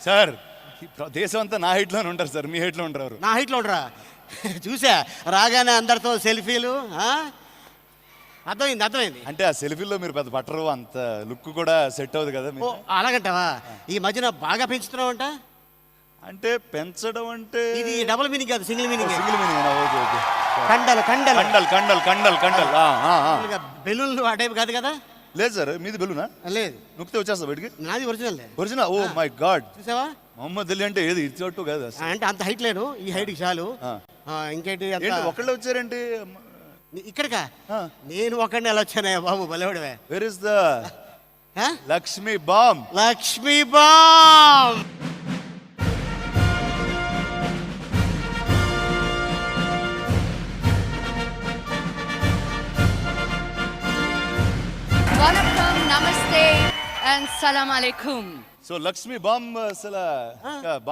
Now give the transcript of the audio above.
Sir దేశం అంతా నా హైట్లోనే ఉంటారు సార్ మీ హైట్లో ఉంటారు? నా హైట్లో ఉండరా? చూసా రాగానే అందరితో సెల్ఫీలు ఆ? అర్థమైంది అర్థమైంది. అంటే ఆ సెల్ఫీలో మీరు పెద్ద బట్టరు అంత లుక్ కూడా సెట్ అవ్వదు కదా ఓ మీకు. అలాగంటావా? ఈ మధ్యన బాగా పెంచుతున్నావు అంట అంటే పెంచడం అంటే ఇది డబుల్ మీనింగ్ కాదు single meaning. Single meaning okay okay. కండలు కండలు. కండల్ కండల్ కండల్ కండల్. ఆ, ఆ, ఆ. బెలూన్లు ఆ టైప్ కాదు కదా? లేదు సార్ మీది బెలునా? లేదు. నొక్కితే వచ్చేస్తా బయటికి? నాది original original oh my god చూసావా? మొహమ్మద్ అలీ అంటే ఏది? ఇది చోటు కాదు. అంటే అంత హైట్ లేను ఈ హైట్కి చాలు. ఇంకేంటి ఒకళ్ళే వచ్చారేంటి? ఇక్కడికా. నేను ఒక్కడిని ఎలా వచ్చానే బాబు బలవాడివే where is the? Lakshmi bomb Lakshmi bomb வணக்கம் நமஸ்தே அண்ட் சலாம் அலைக்கும் ஸோ லக்ஷ்மி பாம் சில பாம்